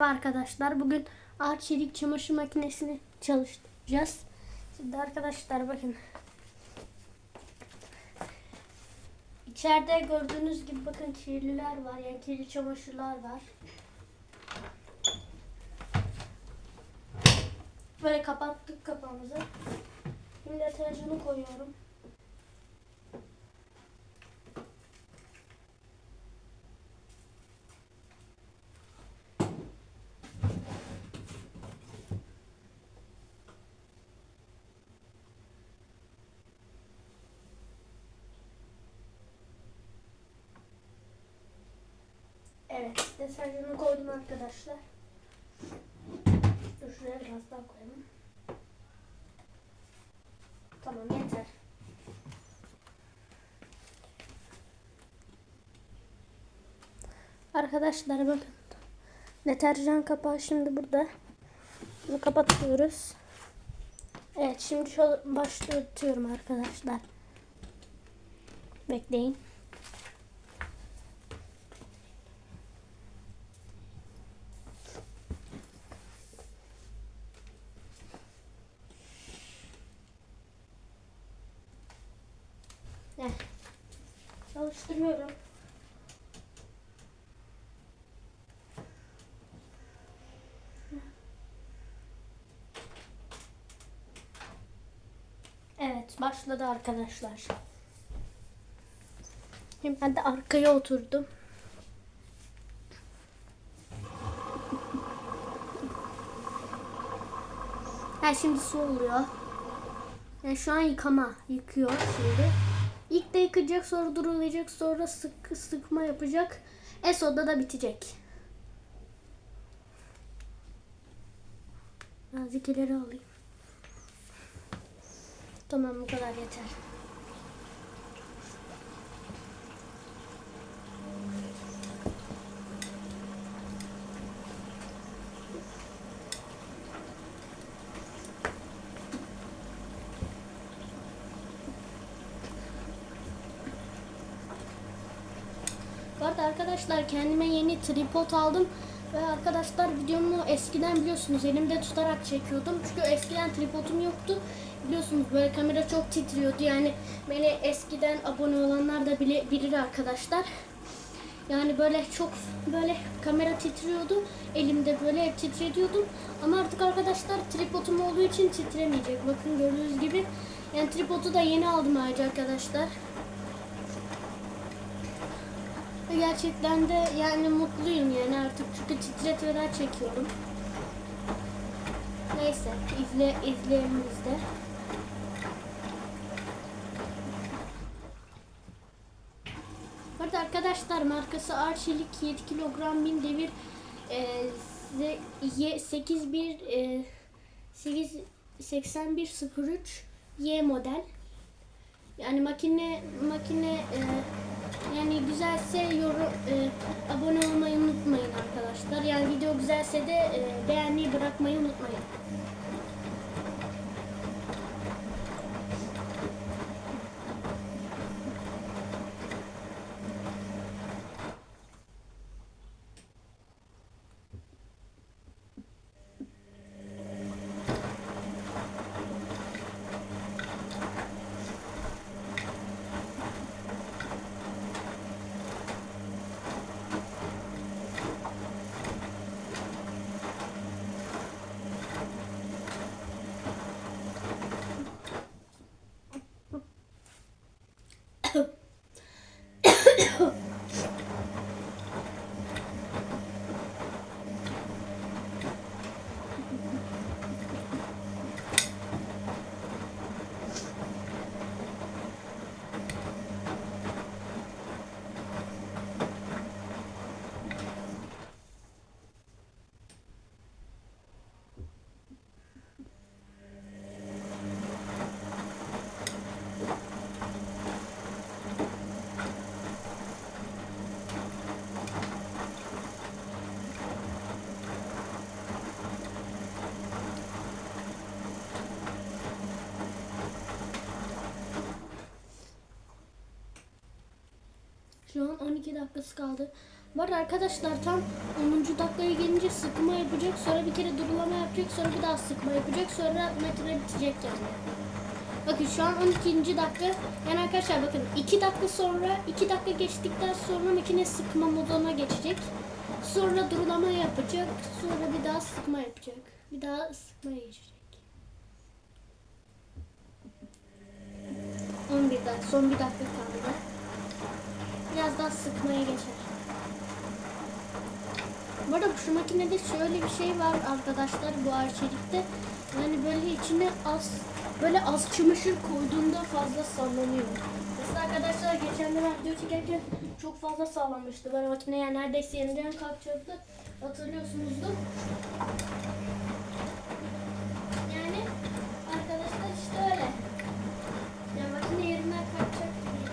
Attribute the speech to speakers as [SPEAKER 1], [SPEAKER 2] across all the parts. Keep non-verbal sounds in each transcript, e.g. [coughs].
[SPEAKER 1] Arkadaşlar bugün ağır çelik çamaşır makinesini çalıştıracağız. Şimdi arkadaşlar bakın. İçeride gördüğünüz gibi bakın kirliler var. Yani kirli çamaşırlar var. Böyle kapattık kapağımızı. Şimdi deterjanı koyuyorum. Deterjanı koydum arkadaşlar. Dur şuraya biraz daha koyalım. Tamam yeter. Arkadaşlar bakın. Deterjan kapağı şimdi burada. Bunu kapatıyoruz. Evet şimdi başlatıyorum arkadaşlar. Bekleyin. Heh. Çalıştırıyorum. Evet başladı arkadaşlar. Şimdi ben de arkaya oturdum. Ha şimdi su oluyor. Yani şu an yıkama. Yıkıyor şimdi. İlk de yıkayacak sonra durulayacak sonra sık sıkma yapacak. Esoda da bitecek. Azıcık ileri alayım. Tamam bu kadar yeter. Bu arada arkadaşlar kendime yeni tripod aldım. Ve arkadaşlar videomu eskiden biliyorsunuz elimde tutarak çekiyordum. Çünkü eskiden tripodum yoktu. Biliyorsunuz böyle kamera çok titriyordu. Yani beni eskiden abone olanlar da bile bilir arkadaşlar. Yani böyle çok böyle kamera titriyordu. Elimde böyle hep titrediyordum. Ama artık arkadaşlar tripodum olduğu için titremeyecek. Bakın gördüğünüz gibi. Yani tripodu da yeni aldım ayrıca arkadaşlar. Ve Gerçekten de yani mutluyum yani artık çünkü titretmeler çekiyorum. Neyse izle izleyelim biz de. Bu arada arkadaşlar markası Arçelik 7 kilogram bin devir e, ze- Y 81 e, 8 8103 Y model. Yani makine makine e, yani güzelse yorum e, abone olmayı unutmayın arkadaşlar. Yani video güzelse de e, beğenmeyi bırakmayı unutmayın. Şu an 12 dakikası kaldı. Var arkadaşlar tam 10. dakikaya gelince sıkma yapacak. Sonra bir kere durulama yapacak. Sonra bir daha sıkma yapacak. Sonra metre bitecek yani. Bakın şu an 12. dakika. Yani arkadaşlar bakın 2 dakika sonra 2 dakika geçtikten sonra makine sıkma moduna geçecek. Sonra durulama yapacak. Sonra bir daha sıkma yapacak. Bir daha sıkmaya geçecek. 11 dakika. Son bir dakika kaldı. Biraz daha sıkmaya geçer. Bu arada şu makinede şöyle bir şey var arkadaşlar bu arçelikte. Yani böyle içine az böyle az çamaşır koyduğunda fazla sallanıyor. Mesela arkadaşlar geçen de ben video çekerken çok fazla sallanmıştı. Böyle makine yani neredeyse yeniden kalkacaktı. Hatırlıyorsunuzdur. Yani arkadaşlar işte öyle. Yani makine yerinden kalkacak gibiydi.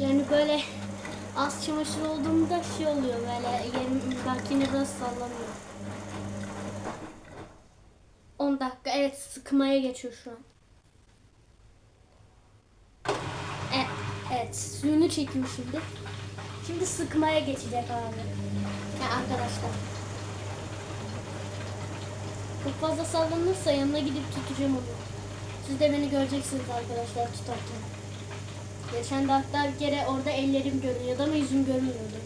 [SPEAKER 1] Yani böyle az çamaşır olduğunda şey oluyor böyle yerim makine biraz sallanıyor. 10 dakika evet sıkmaya geçiyor şu an. Evet, evet suyunu çekiyor şimdi. Şimdi sıkmaya geçecek abi. Ya arkadaşlar. Çok fazla sallanırsa yanına gidip tutacağım onu. Siz de beni göreceksiniz arkadaşlar tutarken. Geçen de hatta bir kere orada ellerim görünüyordu ama yüzüm görünmüyordu.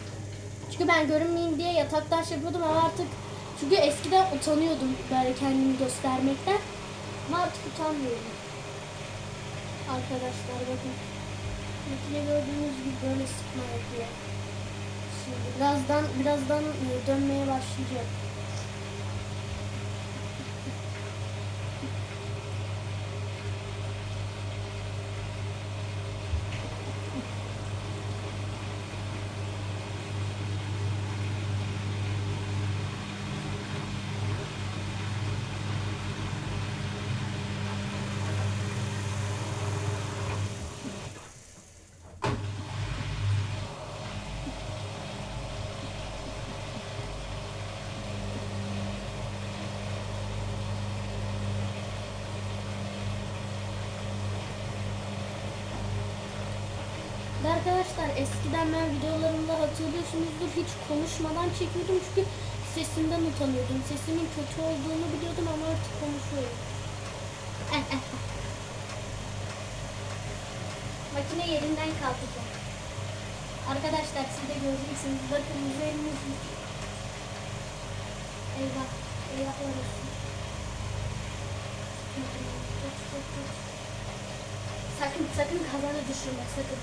[SPEAKER 1] Çünkü ben görünmeyeyim diye yataktan şey yapıyordum ama artık çünkü eskiden utanıyordum böyle kendimi göstermekten. Ama artık utanmıyorum. Arkadaşlar bakın. Makine gördüğünüz gibi böyle sıkma yapıyor. Şimdi birazdan birazdan e, dönmeye başlayacak. Arkadaşlar eskiden ben videolarımda hatırlıyorsunuzdur hiç konuşmadan çekiyordum çünkü sesimden utanıyordum. Sesimin kötü olduğunu biliyordum ama artık konuşuyorum. Eh, eh. Makine yerinden kalkacak. Arkadaşlar siz de göreceksiniz. Bakın üzerimiz Eyvah. Eyvah orası. Sakın sakın kazanı düşürme sakın.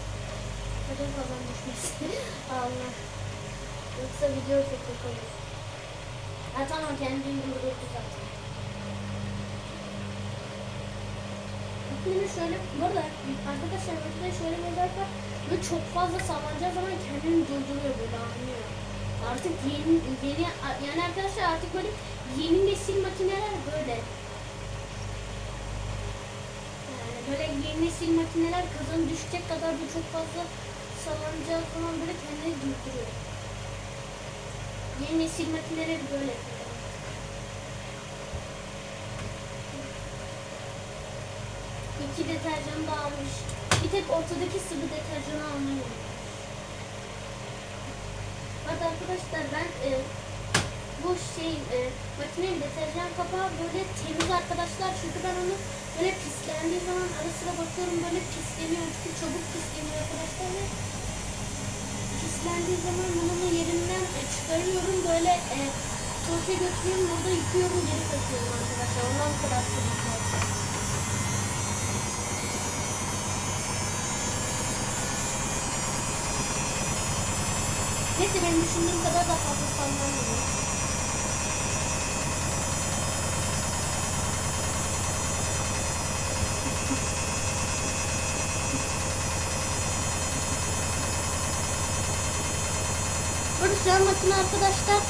[SPEAKER 1] Sakın kazan düşmesin. [laughs] Allah. Yoksa video çok kötü olur. Ha tamam kendini durdurdu zaten. Makinenin şöyle, bu arada arkadaşlar makinede şöyle bir var. Böyle çok fazla sallanacağı zaman kendini durduruyor böyle anlıyor. Artık yeni, yeni, yani arkadaşlar artık böyle yeni nesil makineler böyle. Yani böyle yeni nesil makineler kazanı düşecek kadar bir çok fazla sallanacağı zaman böyle kendini durduruyor. Yeni nesil makineleri böyle. İki deterjan da almış. Bir tek ortadaki sıvı deterjanı almayı. Bak arkadaşlar ben e, bu şey e, makinenin deterjan kapağı böyle temiz arkadaşlar çünkü ben onu böyle pislendiği zaman ara sıra bakıyorum böyle pisleniyor çünkü çabuk pisleniyor arkadaşlar ve pislendiği zaman bunu yerinden e, çıkarıyorum böyle e, tuvalete götürüyorum orada yıkıyorum geri takıyorum arkadaşlar ondan kadar kaldı. Neyse benim düşündüğüm kadar da fazla sallanmıyor. An makine arkadaşlar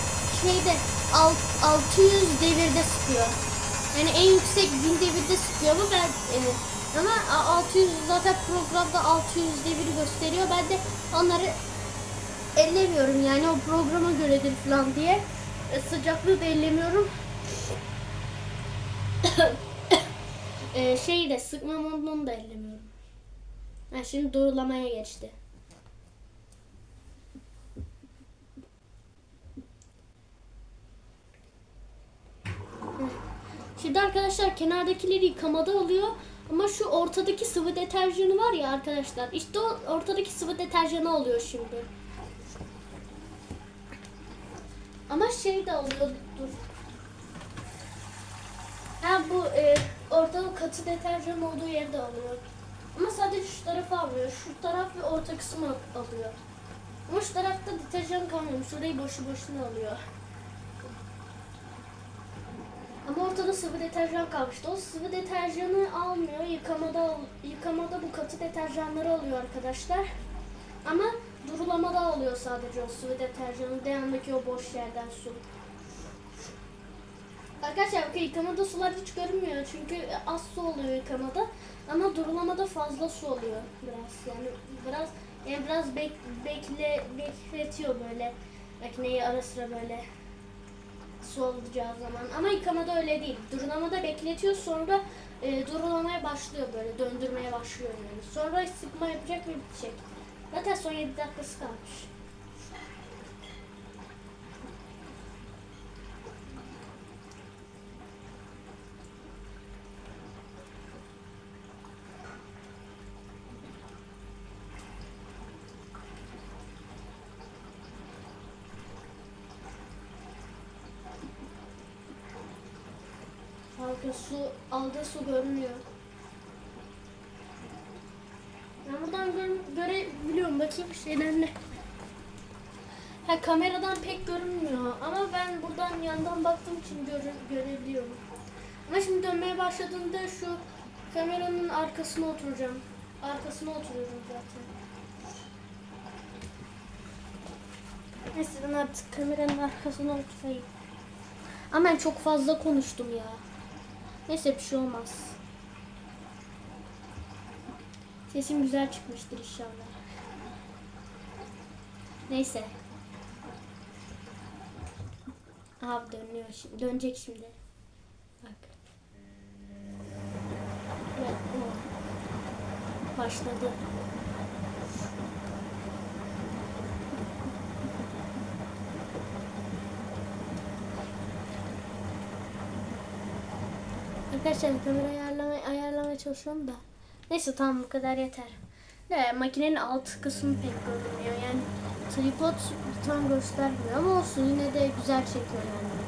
[SPEAKER 1] şeyde alt- 600 devirde sıkıyor. Yani en yüksek 1000 devirde sıkıyor bu ben e, ama a- 600 zaten programda 600 devir gösteriyor. Ben de onları ellemiyorum yani o programa göredir falan diye. E, sıcaklığı da ellemiyorum. [coughs] e, şeyi de sıkma modunu da ellemiyorum. Ha, şimdi doğrulamaya geçti. Şimdi arkadaşlar kenardakileri yıkamada oluyor. Ama şu ortadaki sıvı deterjanı var ya arkadaşlar. İşte o ortadaki sıvı deterjanı oluyor şimdi. Ama şey de oluyor. Dur. Ha bu e, orada katı deterjan olduğu yerde alıyor. Ama sadece şu tarafı almıyor. Şu taraf ve orta kısmı alıyor. Ama şu tarafta deterjan kalmıyor. Şurayı boşu boşuna alıyor. Ama ortada sıvı deterjan kalmıştı. O sıvı deterjanı almıyor. Yıkamada yıkamada bu katı deterjanları alıyor arkadaşlar. Ama durulamada alıyor sadece o sıvı deterjanı. Deyandaki o boş yerden su. Arkadaşlar bakın yıkamada sular hiç görünmüyor. Çünkü az su oluyor yıkamada. Ama durulamada fazla su oluyor biraz. Yani biraz yani biraz bek, bekle bekletiyor böyle makineyi ara sıra böyle su olacağı zaman. Ama yıkamada öyle değil. Durulamada bekletiyor sonra e, durulamaya başlıyor böyle döndürmeye başlıyor yani. Sonra sıkma yapacak ve bitecek. Zaten son 7 dakikası kalmış. Halka su, aldığı su görünüyor. Ben buradan gör, görebiliyorum. Bakayım şeyden ne. Ha kameradan pek görünmüyor ama ben buradan yandan baktığım için göre, görebiliyorum. Ama şimdi dönmeye başladığında şu kameranın arkasına oturacağım. Arkasına oturuyorum zaten. Neyse ben artık kameranın arkasına oturayım. Ama ben çok fazla konuştum ya. Neyse bir şey olmaz. Sesim güzel çıkmıştır inşallah. Neyse. Abi dönüyor şimdi. Dönecek şimdi. Bak. Başladı. Arkadaşlar kamera ayarlamaya, ayarlamaya çalışıyorum da. Neyse tamam bu kadar yeter. De makinenin alt kısmı pek görünmüyor. Yani tripod tam göstermiyor ama olsun yine de güzel çekiyor yani.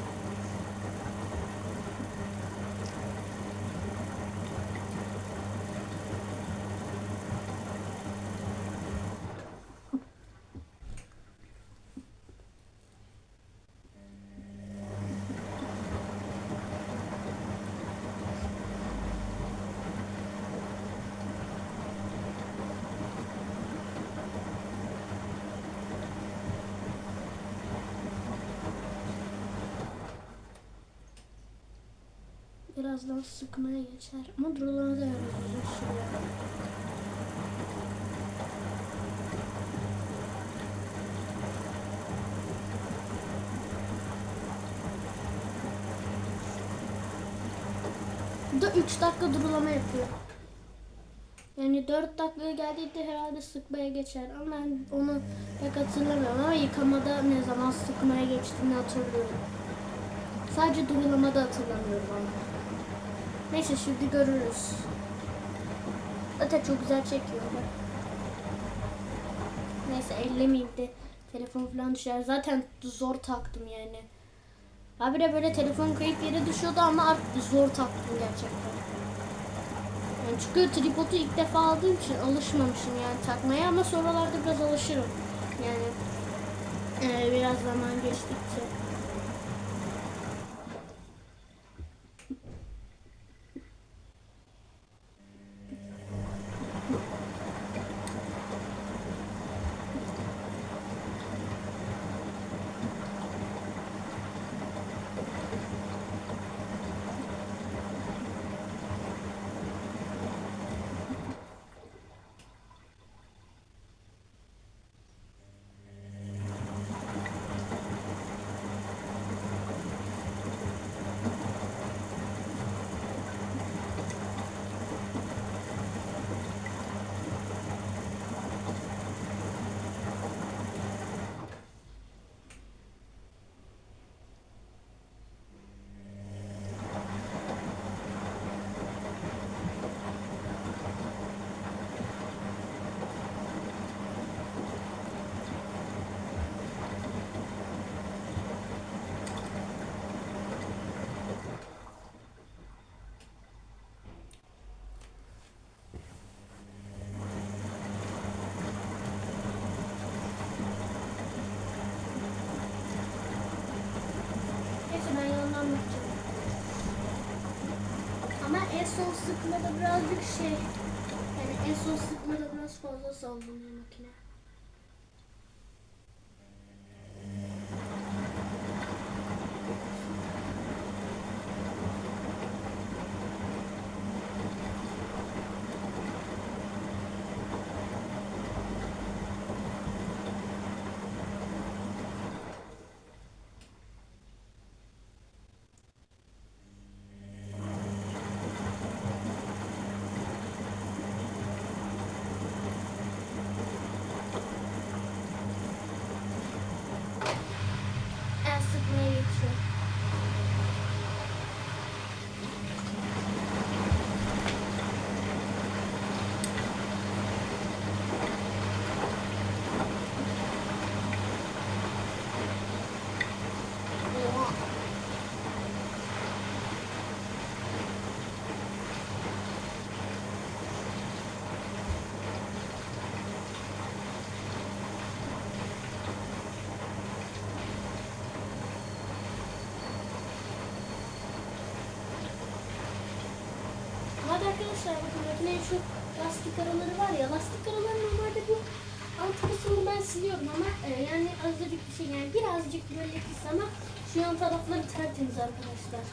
[SPEAKER 1] Birazdan sıkmaya geçer. Ama durulana da uzun sürüyor. Bu da 3 dakika durulama yapıyor. Yani 4 dakikaya geldiğinde herhalde sıkmaya geçer ama ben onu pek hatırlamıyorum ama yıkamada ne zaman sıkmaya geçtiğini hatırlıyorum. Sadece durulamada hatırlamıyorum ama. Neyse şimdi görürüz. Zaten çok güzel çekiyor. Neyse ellemeyeyim de telefon falan düşer. Zaten zor taktım yani. Abi de böyle telefon kayıp yere düşüyordu ama zor taktım gerçekten. Yani çünkü tripodu ilk defa aldığım için alışmamışım yani takmaya ama sonralarda biraz alışırım. Yani eee, biraz zaman geçtikçe. Son sıkmada birazcık şey yani en son sıkmada biraz fazla sallanıyor makine. En sıkmaya geçiyor. Oha. Hadi arkadaşlar bakın makinenin şu lastik araları var ya lastik araları normalde bu alt kısmını ben siliyorum ama e, yani azıcık bir şey yani birazcık böyle pis ama şu yan tarafları tertemiz arkadaşlar.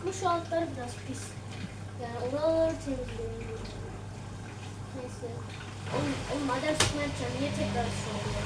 [SPEAKER 1] Ama şu altları biraz pis. Yani oraları temizliyorum. Neyse. Oğlum, oğlum madem sıkma yapacağım niye tekrar şey oluyor?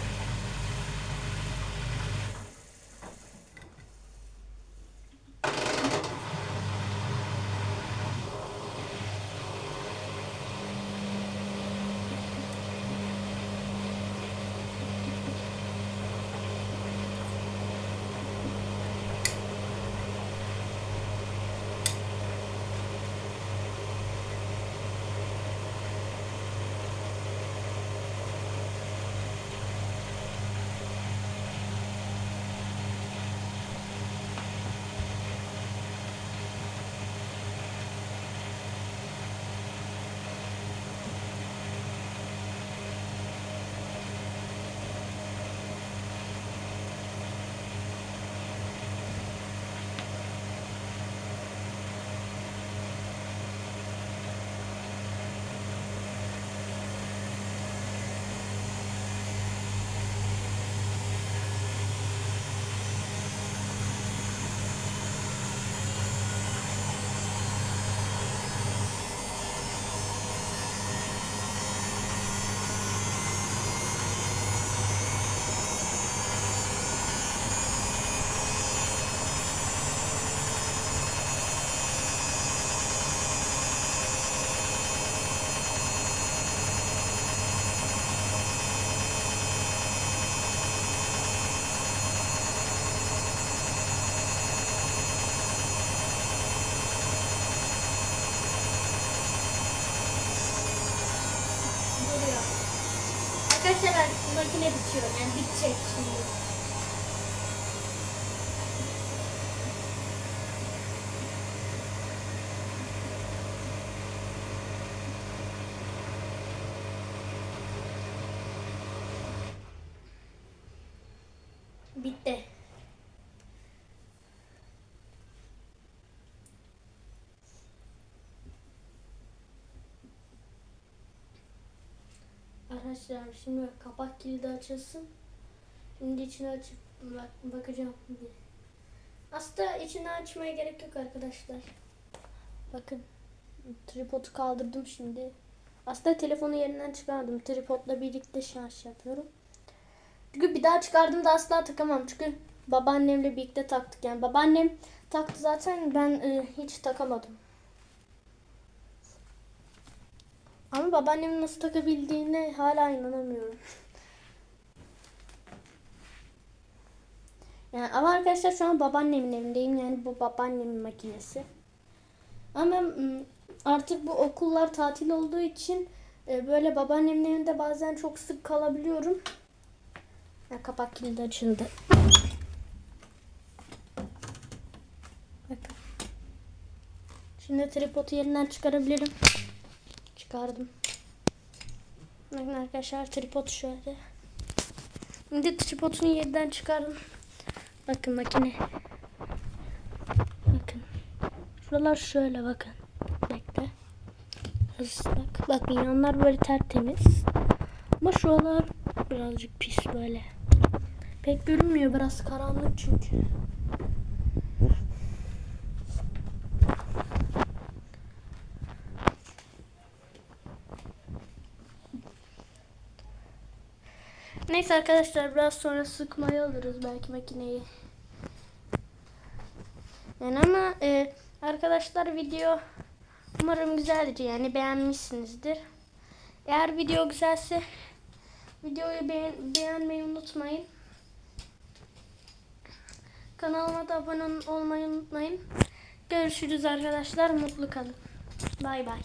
[SPEAKER 1] Arkadaşlar makine bitiyor. Yani bitecek şimdi. Arkadaşlar şimdi kapak kilidi açılsın. Şimdi içini açıp bak, bakacağım. Aslında içini açmaya gerek yok arkadaşlar. Bakın tripodu kaldırdım şimdi. Aslında telefonu yerinden çıkardım. Tripodla birlikte şarj yapıyorum. Çünkü bir daha çıkardığımda asla takamam. Çünkü babaannemle birlikte taktık. Yani babaannem taktı zaten ben e, hiç takamadım. Ama babaannemin nasıl takabildiğine hala inanamıyorum. Yani ama arkadaşlar şu an babaannemin evindeyim. Yani bu babaannemin makinesi. Ama artık bu okullar tatil olduğu için e, böyle babaannemin evinde bazen çok sık kalabiliyorum. Ha, kapak kilidi açıldı. Şimdi tripodu yerinden çıkarabilirim. Çıkardım. Bakın arkadaşlar tripod şöyle. Şimdi tripodunu yerden çıkardım. Bakın makine. Bakın. Şuralar şöyle bakın. Bekle. ıslak. Bakın yanlar böyle tertemiz. Ama şuralar birazcık pis böyle. Pek görünmüyor biraz karanlık çünkü. Neyse arkadaşlar biraz sonra sıkmayı alırız belki makineyi. Yani ama e, arkadaşlar video umarım güzeldir yani beğenmişsinizdir. Eğer video güzelse videoyu beğen- beğenmeyi unutmayın. Kanalıma da abone olmayı unutmayın. Görüşürüz arkadaşlar. Mutlu kalın. Bay bay.